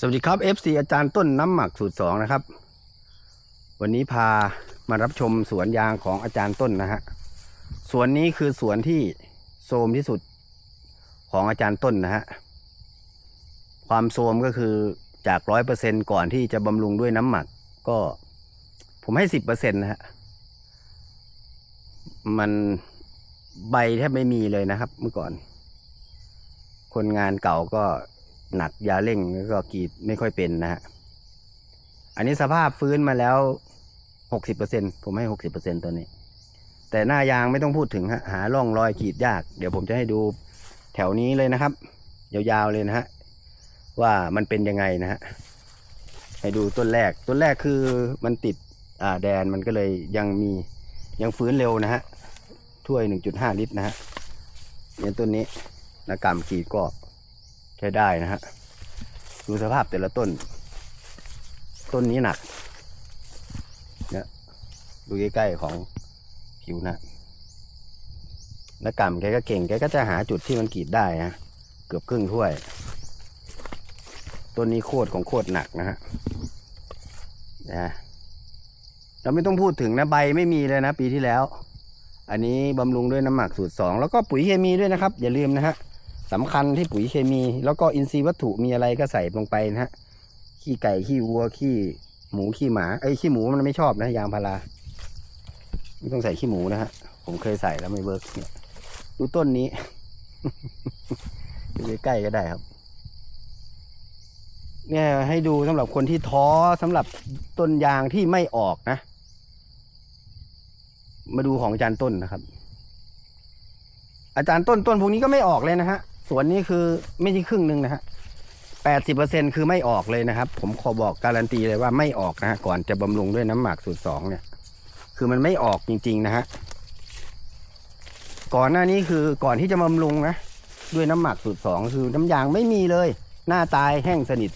สวัสดีครับ FC อาจารย์ต้นน้ำหมักสูตรสองนะครับ วันนี้พามารับชมสวนยางของอาจารย์ต้นนะฮะสวนนี้คือสวนที่โทมที่สุดของอาจารย์ต้นนะฮะความโทมก็คือจากร้อยเปอร์เซ็นก่อนที่จะบำรุงด้วยน้ำหมัก ก็ ผมให้สิบเปอร์เซ็นต์นะฮะมันใบแทบไม่มีเลยนะครับ เมื่อก่อน คนงานเก่าก็ หนักยาเร่งแล้วก็กรีดไม่ค่อยเป็นนะฮะอันนี้สภาพฟื้นมาแล้วหกสิบเปอร์เซ็นผมให้หกสิบเปอร์เซ็นตัวนี้ แต่หน้ายางไม่ต้องพูดถึงฮะหาร่องรอยกีดยาก เดี๋ยวผมจะให้ดูแถวนี้เลยนะครับ ยาวๆเลยนะฮะว่ามันเป็นยังไงนะฮะให้ดูต้นแรกต้นแรกคือมันติดอ่าแดนมันก็เลยยังมียังฟื้นเร็วนะฮะถ้วยหนึ่งจุดห้าลิตรนะฮะเนี่ยต้นนี้นะกำกรีดก็ ใช้ได้นะฮะ ดูสภาพแต่ละต้น ต้นนี้หนักเนี่ยดูใกล้ๆของผิวนะแล้วกำแกก็เก่งแกก็จะหาจุดที่มันกรีดได้นะเกือบครึ่งถ้วย ต้นนี้โคตรของโคตรหนักนะฮะนะเราไม่ต้องพูดถึงนะใบไม่มีเลยนะ ปีที่แล้ว อันนี้บำรุงด้วยน้ำหมักสูตรสองแล้วก็ปุ๋ยเคมีด้วยนะครับ อย่าลืมนะฮะ สำคัญที่ปุ๋ยเคมี แล้วก็อินทรีย์วัตถุมีอะไรก็ใส่ลงไปนะฮะขี้ไก่ขี้วัวขี้หมูขี้หมาไอ้ยขี้หมูมันไม่ชอบนะยางพาราไม่ต้องใส่ขี้หมูนะฮะผมเคยใส่แล้วไม่เวิร์กเนี่ยดูต้นนี้ดูใกล้ๆก็ได้ครับ เนี่ยให้ดูสำหรับคนที่ท้อสำหรับต้นยางที่ไม่ออกนะ มาดูของอาจารย์ต้นนะครับ อาจารย์ต้นต้นพวกนี้ก็ไม่ออกเลยนะฮะ สวนนี้คือไม่ใช่ครึ่งหนึ่งนะฮะแปดสิบเปอร์เซ็นคือไม่ออกเลยนะครับ ผมขอบอกการันตีเลยว่าไม่ออกนะฮะก่อนจะบำรุงด้วยน้ำหมักสูตรสองเนี่ย คือมันไม่ออกจริง ๆ นะฮะก่อนหน้านี้คือก่อนที่จะบำรุงนะด้วยน้ำหมักสูตรสองคือน้ำยางไม่มีเลย หน้าตายแห้งสนิท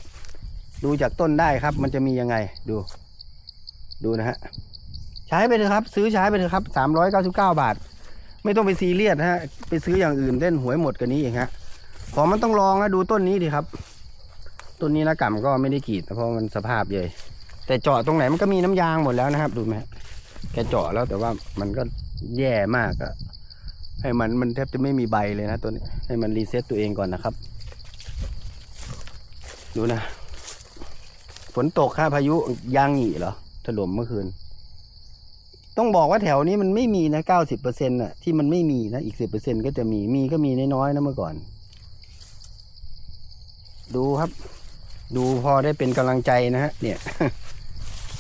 ดูจากต้นได้ครับ มันจะมียังไงดู ดูนะฮะใช้ไปเถอะครับ ซื้อใช้ไปเถอะครับสามร้อยเก้าสิบเก้าบาท ไม่ต้องไปซีเรียสนะฮะ ไปซื้ออย่างอื่นเล่นหวยหมดกันนี้เองฮะ ของมันต้องลองนะดูต้นนี้ดิครับ ต้นนี้นะกำก็ไม่ได้กรีดเพราะมันสภาพเยยแต่เจาะตรงไหนมันก็มีน้ำยางหมดแล้วนะครับ ดูไหมแกเจาะแล้วแต่ว่ามันก็แย่มากอะให้มันมันแทบจะไม่มีใบเลยนะตัวนี้ ให้มันรีเซ็ตตัวเองก่อนนะครับ ดูนะ ฝนตกค่ะพายุยางหนีเหรอถล่มเมื่อคืน ต้องบอกว่าแถวนี้มันไม่มีนะเก้าสิบเปอร์เซ็นต์อะที่มันไม่มีนะอีกสิบเปอร์เซ็นต์ก็จะมีมีก็มีน้อยๆนะเมื่อก่อน ดูครับ ดูพอได้เป็นกำลังใจนะฮะเนี่ย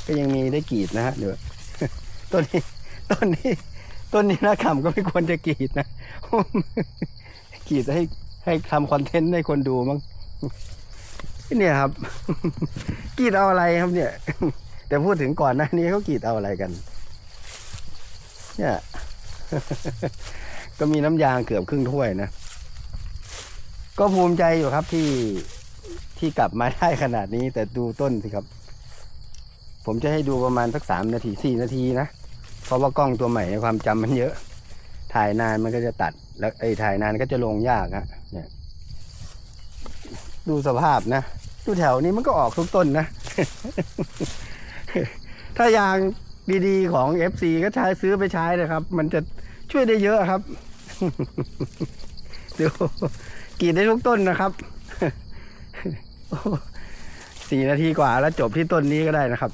ก็ยังมีได้กรีดนะฮะเดี๋ยวต้นนี้ต้นนี้ต้นนี้นะขำก็ไม่ควรจะกรีดนะกรีดให้ให้ทำคอนเทนต์ให้คนดูมั้งเนี่ยครับกรีดเอาอะไรครับเนี่ย แต่พูดถึงก่อนหน้านี้เขากรีดเอาอะไรกัน เนี่ยก็มีน้ำยางเกือบครึ่งถ้วยนะ ก็ภูมิใจอยู่ครับที่ ที่กลับมาได้ขนาดนี้ แต่ดูต้นสิครับ ผมจะให้ดูประมาณสักสามนาทีสี่นาทีนะ เพราะว่ากล้องตัวใหม่ความจำมันเยอะ ถ่ายนานมันก็จะตัด แล้วไอ้ถ่ายนานก็จะลงยากฮะเนี่ย ดูสภาพนะดูแถวนี้มันก็ออกทุกต้นนะ ถ้ายางดีๆของ FC ก็ใช้ซื้อไปใช้เลยครับ มันจะช่วยได้เยอะครับดูกรีดได้ทุกต้นนะครับ สี่นาทีกว่าแล้วจบที่ต้นนี้ก็ได้นะครับ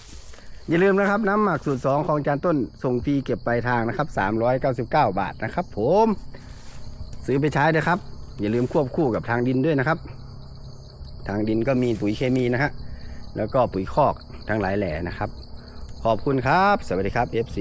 อย่าลืมนะครับน้ำหมักสูตรสองของจานต้นส่งฟรีเก็บปลายทางนะครับสามร้อยเก้าสิบเก้าบาทนะครับ ผม ซื้อไปใช้นะครับ อย่าลืมควบคู่กับทางดินด้วยนะครับ ทางดินก็มีปุ๋ยเคมีนะฮะแล้วก็ปุ๋ยคอกทั้งหลายแหล่นะครับ ขอบคุณครับ สวัสดีครับ FC